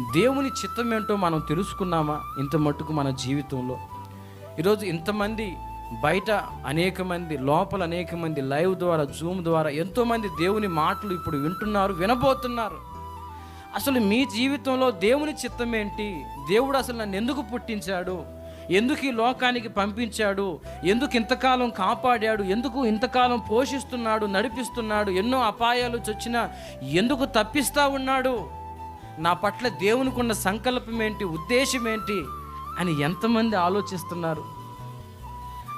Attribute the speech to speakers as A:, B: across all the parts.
A: దేవుని చిత్తం ఏంటో మనం తెలుసుకున్నామా? ఇంత మట్టుకు మన జీవితంలో. ఈరోజు ఇంతమంది బయట అనేక మంది లోపల అనేక మంది లైవ్ ద్వారా జూమ్ ద్వారా ఎంతోమంది దేవుని మాటలు ఇప్పుడు వింటున్నారు వినబోతున్నారు. అసలు మీ జీవితంలో దేవుని చిత్తం ఏంటి? దేవుడు అసలు నన్ను ఎందుకు పుట్టించాడు? ఎందుకు ఈ లోకానికి పంపించాడు? ఎందుకు ఇంతకాలం కాపాడాడు? ఎందుకు ఇంతకాలం పోషిస్తున్నాడు నడిపిస్తున్నాడు? ఎన్నో అపాయాలు చొచ్చినా ఎందుకు తప్పిస్తా ఉన్నాడు? నా పట్ల దేవునికున్న సంకల్పం ఏంటి ఉద్దేశం ఏంటి అని ఎంతమంది ఆలోచిస్తున్నారు?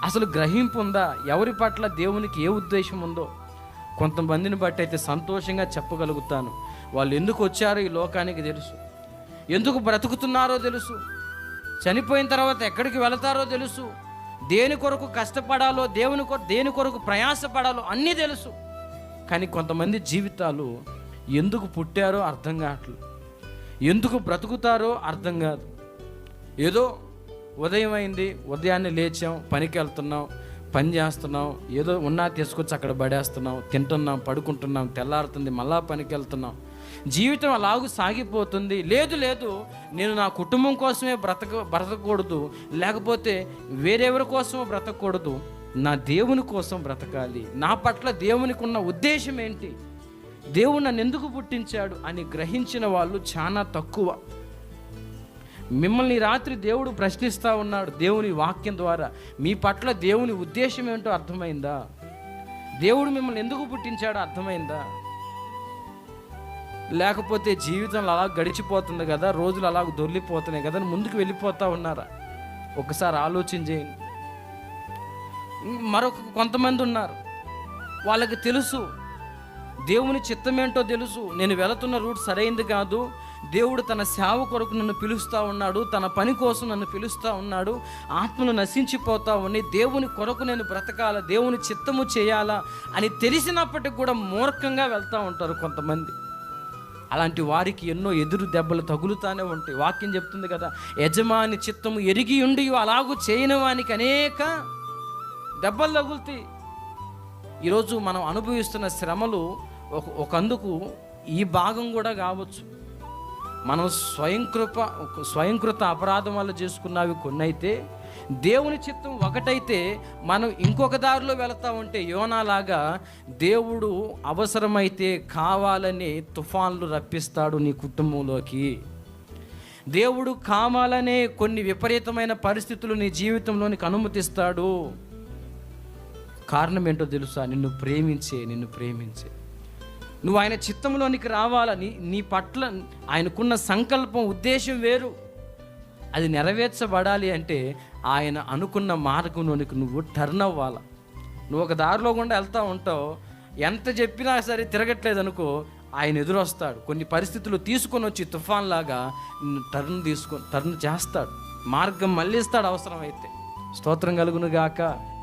A: అసలు గ్రహింపు ఉందా? ఎవరి పట్ల దేవునికి ఏ ఉద్దేశం ఉందో? కొంతమందిని బట్టి అయితే సంతోషంగా చెప్పగలుగుతాను. వాళ్ళు ఎందుకు వచ్చారో ఈ లోకానికి తెలుసు. ఎందుకు బ్రతుకుతున్నారో తెలుసు. చనిపోయిన తర్వాత ఎక్కడికి వెళతారో తెలుసు. దేని కొరకు కష్టపడాలో దేవుని కొరకు దేని కొరకు ప్రయాసపడాలో అన్నీ తెలుసు. కానీ కొంతమంది జీవితాలు ఎందుకు పుట్టారో అర్థం కావట్లేదు. ఎందుకు బ్రతుకుతారో అర్థం కాదు. ఏదో ఉదయం అయింది ఉదయాన్నే లేచాం పనికి వెళ్తున్నాం పని చేస్తున్నాం ఏదో ఉన్నా తీసుకొచ్చి అక్కడ పడేస్తున్నాం తింటున్నాం పడుకుంటున్నాం తెల్లారుతుంది మళ్ళా పనికి వెళ్తున్నాం జీవితం అలాగూ సాగిపోతుంది. లేదు లేదు నేను నా కుటుంబం కోసమే బ్రతక బ్రతకూడదు లేకపోతే వేరెవరి కోసమో బ్రతకూడదు నా దేవుని కోసం బ్రతకాలి. నా పట్ల దేవునికి ఉన్న ఉద్దేశం ఏంటి? దేవుడు నన్ను ఎందుకు పుట్టించాడు అని గ్రహించిన వాళ్ళు చాలా తక్కువ. మిమ్మల్ని రాత్రి దేవుడు ప్రశ్నిస్తూ ఉన్నాడు దేవుని వాక్యం ద్వారా. మీ పట్ల దేవుని ఉద్దేశం ఏంటో అర్థమైందా? దేవుడు మిమ్మల్ని ఎందుకు పుట్టించాడో అర్థమైందా? లేకపోతే జీవితంలో అలా గడిచిపోతుంది కదా రోజులు అలా దొర్లిపోతున్నాయి కదా అని ముందుకు వెళ్ళిపోతూ ఉన్నారా? ఒకసారి ఆలోచన చేయండి. మరొక కొంతమంది ఉన్నారు. వాళ్ళకి తెలుసు దేవుని చిత్తమేంటో తెలుసు. నేను వెళుతున్న రూట్ సరైంది కాదు. దేవుడు తన సేవ కొరకు నన్ను పిలుస్తూ ఉన్నాడు. తన పని కోసం నన్ను పిలుస్తూ ఉన్నాడు. ఆత్మలు నశించిపోతా ఉన్నాయి దేవుని కొరకు నేను బ్రతకాల? దేవుని చిత్తము చేయాలా? అని తెలిసినప్పటికి కూడా మూర్ఖంగా వెళ్తూ ఉంటారు కొంతమంది. అలాంటి వారికి ఎన్నో ఎదురు దెబ్బలు తగులుతానే ఉంటాయి. వాక్యం చెప్తుంది కదా యజమాని చిత్తము ఎరిగి ఉండి అలాగూ చేయని వానికి అనేక దెబ్బలు తగులుతాయి. ఈరోజు మనం అనుభవిస్తున్న శ్రమలు ఒక ఒకందుకు ఈ భాగం కూడా కావచ్చు. మనం స్వయంకృప స్వయంకృత అపరాధం వల్ల చేసుకున్నవి కొన్ని అయితే దేవుని చిత్తం ఒకటైతే మనం ఇంకొక దారిలో వెళతా ఉంటే యోనాలాగా దేవుడు అవసరమైతే కావాలని తుఫాన్లు రప్పిస్తాడు నీ కుటుంబంలోకి. దేవుడు కావాలనే కొన్ని విపరీతమైన పరిస్థితులు నీ జీవితంలోనికి అనుమతిస్తాడు. కారణం ఏంటో తెలుసా? నిన్ను ప్రేమించే నిన్ను ప్రేమించే. నువ్వు ఆయన చిత్తంలోనికి రావాలని నీ పట్ల ఆయనకున్న సంకల్పం ఉద్దేశం వేరు. అది నెరవేర్చబడాలి అంటే ఆయన అనుకున్న మార్గంలోనికి నువ్వు టర్న్ అవ్వాలి? నువ్వు ఒక దారిలో గుండా వెళ్తూ ఉంటావు. ఎంత చెప్పినా సరే తిరగట్లేదు అనుకో ఆయన ఎదురొస్తాడు. కొన్ని పరిస్థితులు తీసుకొని వచ్చి తుఫాన్ లాగా నిన్ను టర్న్ తీసుకొని టర్న్ చేస్తాడు. మార్గం మళ్ళీస్తాడు అవసరమైతే. స్తోత్రం కలుగును గాక.